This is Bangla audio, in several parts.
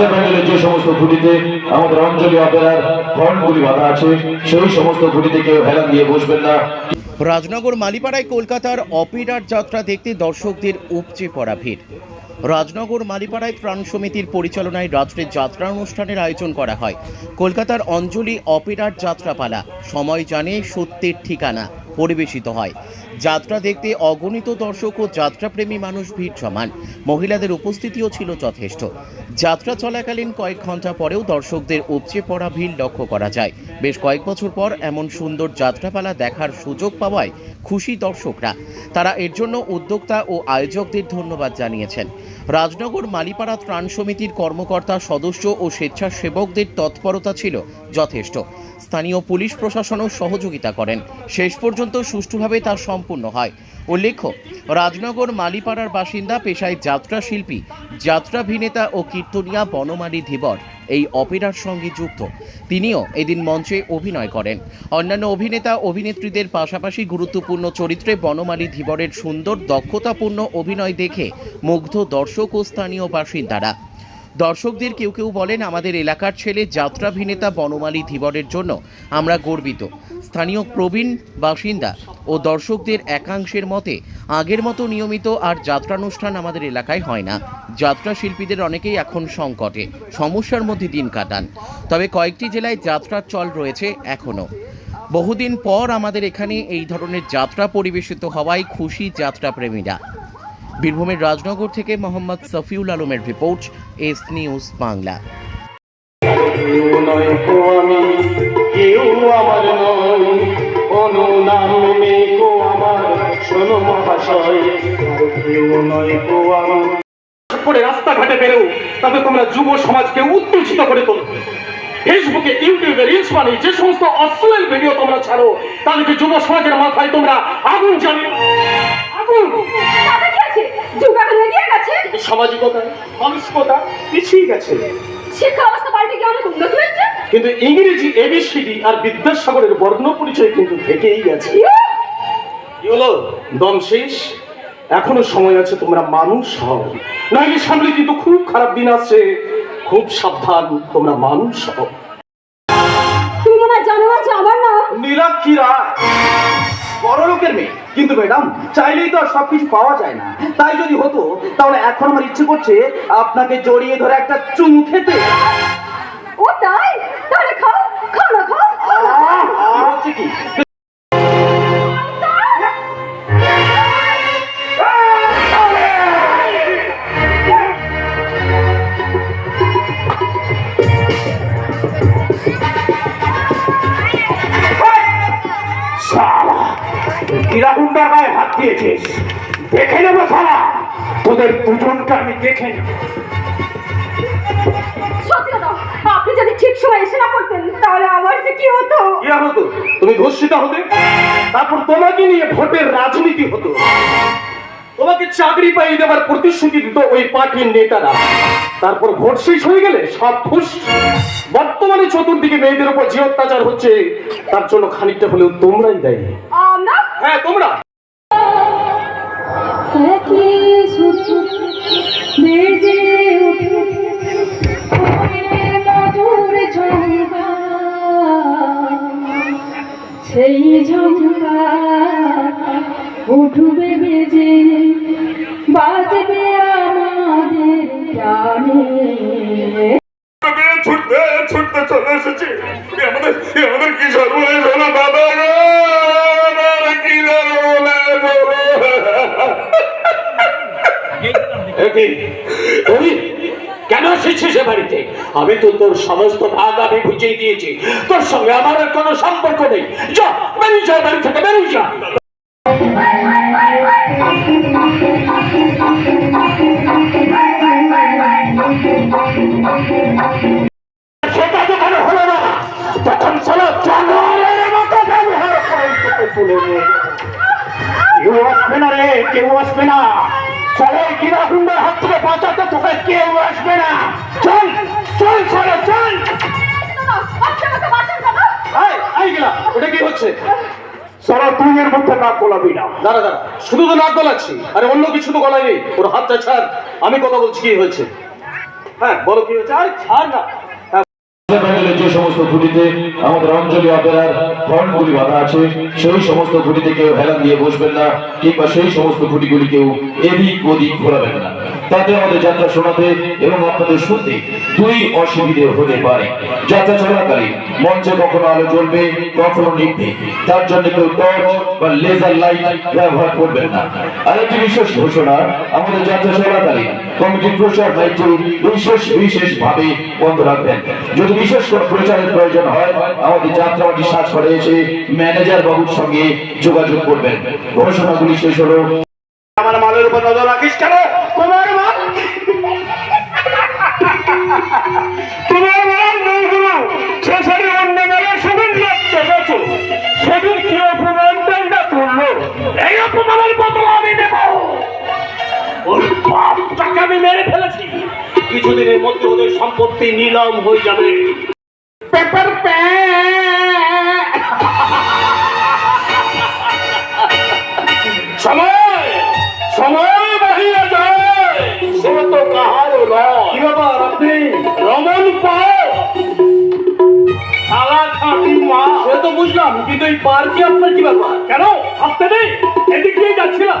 যে সমস্ত খুঁটিতে আমাদের অঞ্জলি অপেরার ফর্মগুলি বাঁধা আছে, সেই সমস্ত খুঁটিতে কেউ হেলান দিয়ে বসবেন না। রাজনগর মালিপাড়ায় কলকাতার অপেরার যাত্রা দেখতে দর্শকদের উপচে পড়া ভিড়। রাজনগর মালিপাড়ায় প্রাণ সমিতির পরিচালনায় রাত্রে যাত্রা অনুষ্ঠানের আয়োজন করা হয়। কলকাতার অঞ্জলি অপেরার যাত্রাপালা। সময় জানে সত্যের ঠিকানা। পরিবেশিত হয়। যাত্রা দেখতে অগণিত দর্শক ও যাত্রাপ্রেমী মানুষ ভিড় জমান। মহিলাদের উপস্থিতিও ছিল যথেষ্ট। যাত্রা চলাকালীন কয়েক ঘণ্টা পরেও দর্শকদের উপচে পড়া ভিড় লক্ষ্য করা যায়। বেশ কয়েক বছর পর এমন সুন্দর যাত্রাপালা দেখার সুযোগ পাওয়ায় খুশি দর্শকরা। তারা এর জন্য উদ্যোক্তা ও আয়োজকদের ধন্যবাদ জানিয়েছেন। রাজনগর মালিপাড়া ত্রাণ সমিতির কর্মকর্তা, সদস্য ও স্বেচ্ছাসেবকদের তৎপরতা ছিল যথেষ্ট। স্থানীয় পুলিশ প্রশাসনও সহযোগিতা করেন। শেষ পর্যন্ত সুষ্ঠুভাবে তা সম্পূর্ণ হয়। উল্লেখ্য, রাজনগর মালিপাড়ার বাসিন্দা, পেশায় যাত্রা শিল্পী যাত্রাভিনেতা ও কীর্তনিয়া বনমালী ধীবর এই অপেরার সঙ্গে যুক্ত। তিনিও এদিন মঞ্চে অভিনয় করেন। অন্যান্য অভিনেতা, অভিনেত্রীদের পাশাপাশি গুরুত্বপূর্ণ চরিত্রে বনমালী ধীবরের সুন্দর দক্ষতাপূর্ণ অভিনয় দেখে মুগ্ধ দর্শক ও স্থানীয় বাসিন্দারা। দর্শকদের কেউ কেউ বলেন, আমাদের এলাকার ছেলে যাত্রাভিনেতা বনমালী ধীবরের জন্য আমরা গর্বিত। স্থানীয় প্রবীণ বাসিন্দা ও দর্শকদের একাংশের মতে, আগের মতো নিয়মিত আর যাত্রানুষ্ঠান আমাদের এলাকায় হয় না। যাত্রা শিল্পীদের অনেকেই এখন সংকটে। সমস্যার মধ্যে দিন কাটান। তবে কয়েকটি জেলায় যাত্রার চল রয়েছে এখনও বহুদিন পর আমাদের এখানে এই ধরনের যাত্রা পরিবেশিত হওয়ায় খুশি যাত্রাপ্রেমীরা। বীরভূমের রাজনগর থেকে মোহাম্মদ সফিউল আলমের রিপোর্ট এস নিউজ বাংলা। কেউ নয় কো আমি কেউ আমার নয় কোনো নাম নেই কো আমার শোনো মহাশয়। কেউ নয় কো আমি। করে রাস্তাঘাটে বেরো তবে তোমরা যুব সমাজকে উত্তেজিত করে তোলো। ফেসবুকে ইউটিউবে রিলস বানিয়ে যে সমস্ত অশ্লীল ভিডিও তোমরা ছাড়ো তাদেরকে যুব সমাজের মাথায় তোমরা আগুন জ্বালিয়ে আগুন! তাতে কি আছে যুগ এখন এগিয়ে গেছে সামাজিকতা মানসিকতা পিছিয়ে গেছে শিক্ষা ব্যবস্থা পাল্টে গিয়ে অনেক উন্নতি হয়েছে? কিন্তু ইংরেজি এবিসিডি আর বিদ্যাসাগরের বর্ণ পরিচয় কিন্তু থেকেই গেছে। কি হলো? দম শেষ? এখনও সময় আছে তোমরা মানুষ হও। নাইলে সামনে কিন্তু খুব খারাপ দিন আসছে। খুব সাবধান তোমরা মানুষ হও। কিন্তু ম্যাডাম চাইলেই তো আর সবকিছু পাওয়া যায় না। তাই যদি হতো তাহলে এখন আমার ইচ্ছে করছে আপনাকে জড়িয়ে ধরে একটা চুমু খেতে। ও তাই? তাহলে খাও খাও না খাও। হচ্ছে কি? ইরাহুন্ডার গায়ে হাত দিয়েছিস। দেখে নেব শালা। তোদের দুজনকে আমি দেখে নেব। আপনি যদি ঠিক সময় এসে না করতেন তাহলে আমার যে কি হতো? ইয়া হতো? তুমি ধর্ষিতা হতে? তারপর তোমাকে নিয়ে ভোটের রাজনীতি হতো। তোমাকে চাকরি পাইয়ে দেওয়ার প্রতিশ্রুতি দিত ওই পার্টির নেতারা। তারপর ভোট শেষ হয়ে গেলে সব ফুস বর্তমানে চতুর্দিকে মেয়েদের উপর যে অত্যাচার হচ্ছে তার জন্য খানিকটা হলেও তোমরাই দেয়। হ্যাঁ তোমরা? সেই ঝঙ্কা উঠবে বেজে বাজবে সমস্ত ভাগ আমি বুঝিয়ে দিয়েছি। তোর সঙ্গে আমার কোনো সম্পর্ক নেই। যা, বেরিয়ে যা বাড়ি থেকে, বেরিয়ে যা। সেটা যখন হলো না। তখন চলো রে, কেউ না। চলে গুন্ডার হাত তোকে কেউ আসবে না। চল। চল চলো। চল ওটা কি হচ্ছে? সারা তুই এর নাক গলাবি না। দাঁড়া দাঁড়া শুধু তো নাক গলাচ্ছি, আরে অন্য কিছু তো গলায় নেই। ওর হাতটা ছাড়, আমি কথা বলছি, কি হয়েছে? হ্যাঁ বলো কি হয়েছে? আরে ছাড় না। যে সমস্ত খুঁটিতে আমাদের অঞ্জলি অপেরার ফন্টগুলি বাঁধা আছে, সেই সমস্ত খুঁটিতে কেউ হেলান দিয়ে বসবেন না, কিংবা সেই সমস্ত খুঁটিগুলি কেউ এদিক ওদিক ঘোরাবেন না। তাতে আমাদের যাত্রা শোনাতে এবং আপনাদের শুনতে দুই অসুবিধে হতে পারে। যাত্রা চলাকালীন মঞ্চে কখনো আলো জ্বলবে, কখনো নিভবে। তার জন্য কেউ টর্চ বা লেজার লাইট ব্যবহার করবেন না। আরেকটি বিশেষ ঘোষণা, আমাদের যাত্রা চলাকালীন কমিটির প্রচার লাইটটি বিশেষ বিশেষ ভাবে বন্ধ রাখবেন। যদি বিশেষ কোনো প্রচারের প্রয়োজন হয়, আমাদের যাত্রাবাটি সাজ করে এসে ম্যানেজার বাবুর সঙ্গে যোগাযোগ করবেন। ঘোষণাগুলি শেষ হলো। আমার মালের উপর নজর রাখিস কেন? তোমার মাল তোমার মাল নেই শেষের অন্য সেদিন সেদিন কি করল? এই অপমানের বদল আমি নেব। ওর আমি মেরে ফেলেছি। কিছুদিনের মধ্যে ওদের সম্পত্তি নিলাম হয়ে যাবে। পেপার সময় সময় বাহিয়ে যায়। সে তো কাহারও নয়। কি ব্যাপার আপনি? রমন পাও খালা খাটি মা। সে তো বুঝলাম কিন্তু এই পার কি আপনার কি ব্যাপার? কেন? আসতে নেই। এদিক দিয়ে যাচ্ছিলাম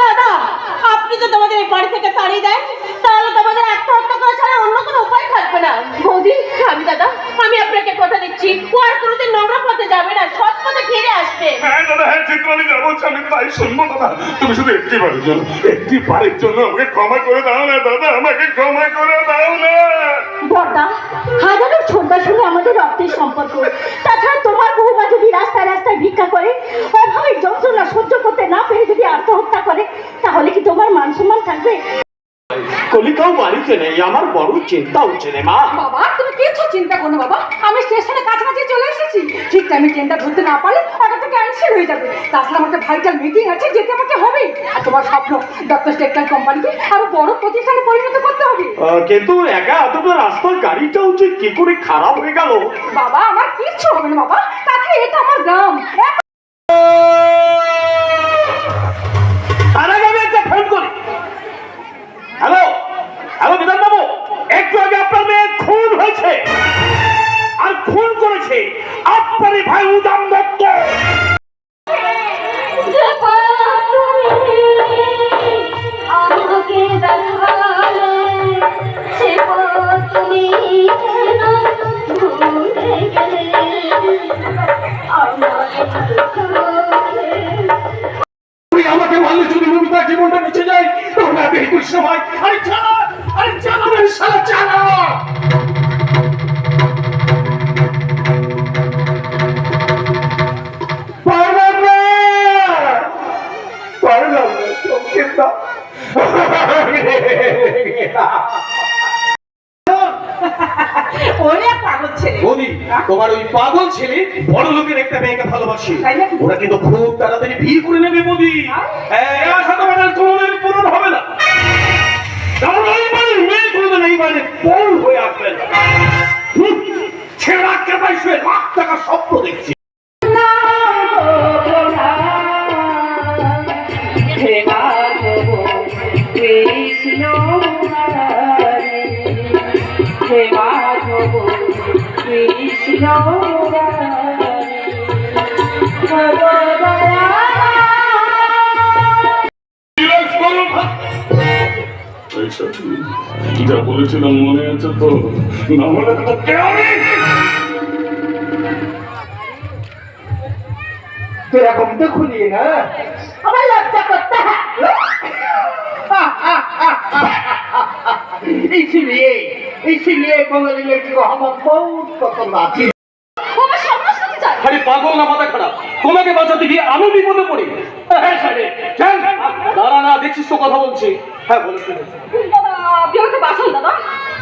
দাদা আপনি তো তোমাদের এই বাড়ি থেকে তাড়িয়ে দেন তাহলে তোমাদের আত্মহত্যা করা ছাড়া অন্য কোনো উপায় থাকবে না বৌদি আমি দাদা আমি আপনাকে কথা দিচ্ছি ও আর কোনোদিন নোংরা পথে যাবে না সৎ পথে ফিরে হ্যাঁ দাদা যাব। আমি তাই শুনব দাদা। তুমি শুধু একটি বারের জন্য একটি বারের জন্য আমাকে ক্ষমা করে দাও না দাদা। আমাকে ক্ষমা করে দাও না। বর্দা হাজারো ছোটদা শুনে আমাদের রক্তের সম্পর্ক। তাছাড়া তোমার বউমা যদি রাস্তায় রাস্তায় ভিক্ষা করে অভাবের যন্ত্রণা সহ্য করতে না পেরে যদি আত্মহত্যা করে তাহলে কি তোমার মান সম্মান থাকবে? কলিকাও বাড়িতে নেই আমার বড় চিন্তা হচ্ছে রে মা। বাবা তুমি কিছু চিন্তা করো বাবা। আমি স্টেশনে কাছাকাছি চলে এসেছি। ঠিক টাইমে ট্রেনটা ধরতে না পারলে ক্যান্সেল হয়ে যাবে। তাছাড়া আমার ভাইটাল মিটিং আছে যেতে আমাকে হবে। আর তোমার স্বপ্ন ডক্টর টেক্সটাইল কোম্পানিকে আরও বড় প্রতিষ্ঠানে পরিণত করতে হবে। কিন্তু একা এতটা রাস্তার গাড়িটা হচ্ছে কি করে খারাপ হয়ে গেল? বাবা আমার কিচ্ছু হবে না বাবা। তাছাড়া এটা আমার হ্যালো হ্যালো বিধান বাবু একটু আগে আপনার মেয়ে খুন হয়েছে। আর খুন করেছে। আপনারই ভাই উদাম তুই আমাকে ভালো যদি মুভিটা জীবনটা নিচে যায় তোমরা বিলকুল সময় আরে চালা! আরে চালা! রে শালা চালা! পারলাম না! চমকে দাও ওরে পাগল ছেলে বলি তোমার ওই পাগল ছেলে বড় লোকের একটা মেয়েকে ভালোবাসি। ওরা কিন্তু খুব তাড়াতাড়ি বিয়ে করে নেবে মোদি কোনোদিন পূরণ হবে না। কারণ এই মেয়ে কোনোদিন এই বউ হয়ে আসবে না। হুম, ছেঁড়া কেটাই শুয়ে লাখ টাকা স্বপ্ন দেখছি। যা বলেছিলাম মনে আছে তো না মনে তো এরকম তো খুলি না আমার লজ্জা করতে এই। ছিল इसीलिए बंगाली लड़की को हम बहुत पसंद आती है আমার সর্বনাশ করতে চায় খালি পাগল না মাথা খারাপ তোমাকে বাঁচাতে গিয়ে আমি বিপদে পড়ি হ্যাঁ সাইডে চল দাঁড়া না দেখছিস তো কথা বলছি হ্যাঁ বলো কি বলছো? দাদা আপনি আমাকে বাঁচান দাদা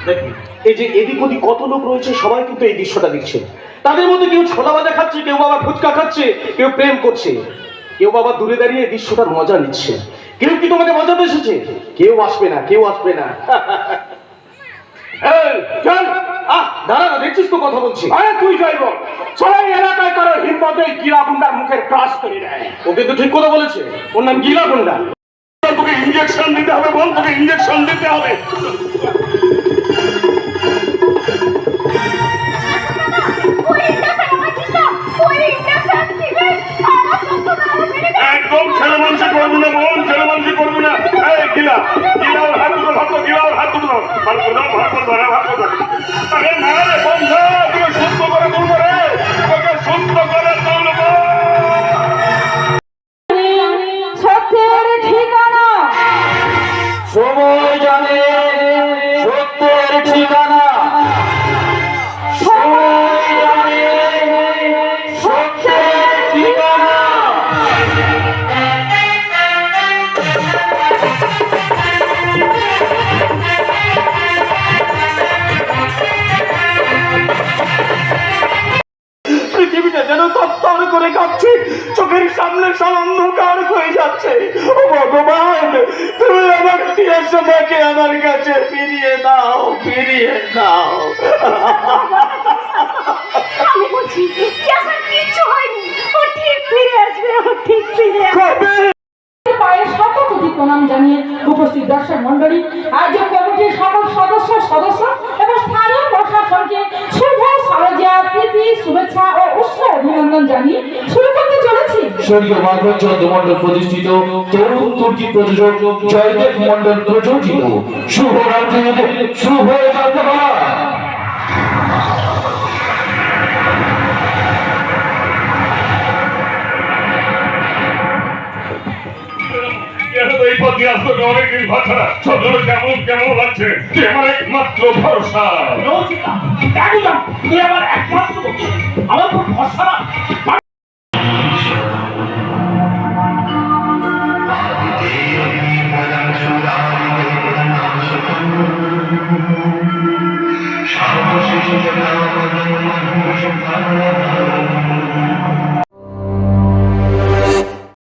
দেখি এই যে এদিক ওদিক কত লোক রয়েছে সবাই কিন্তু এই দৃশ্যটা দেখছে তাদের মধ্যে কেউ ছোলা ভাজা খাচ্ছে কেউ আবার ফুচকা খাচ্ছে কেউ প্রেম করছে কেউ বাবা দূরে দাঁড়িয়ে এই দৃশ্যটার মজা নিচ্ছে কেউ কি তোমাকে মজাতে এসেছে কেউ আসবে না কেউ আসবে না এই, চল। আহ দাঁড়া না দেখছিস তো কথা বলছি। আরে তুই যাইব সবাই এলাকায় কারও হিম্মতে গিলা গুন্ডার মুখের ক্রাশ করে দেয়। ওকে তো ঠিক কথা বলেছে। ওর নাম গিলা গুন্ডা। তোকে ইঞ্জেকশন দিতে হবে বল তোকে ইঞ্জেকশন দিতে হবে। ওই ইন্ডাকশন আমার কিসা ওই ইন্ডাকশন দিবে আমার চোখ না মেরে একদম ছেলে মানুষ করব না বোন ছেলে মানুষ করব না। ভাগ করে কাছে ফিরিয়ে দাও ফিরিয়ে দাও আমি বলছি কেসন কিচ্ছু হয়নি। ও ঠিক ফিরে আসবে ও ঠিক ফিরে আসবে। পায়ে শত প্রণাম জানিয়ে উপস্থিত দর্শক মন্ডলী আয়োজক কমিটির সকল সদস্য সদস্য এবং স্থানীয় প্রশাসনকে শুভ প্রীতি শুভেচ্ছা ও উষ্ণ অভিনন্দন জানিয়ে শুরু করতে স্বর্গীয় মাধবচন্দ্র মন্ডল প্রতিষ্ঠিত তরুণ তুর্কি প্রযোজক জয়দেব মন্ডল প্রযোজিত। শুভ শুভ যাত্রা কেমন কেমন লাগছে? আমার একমাত্র ভরসা। রোজিকা একদম তুই আমার একমাত্র আমার ভরসা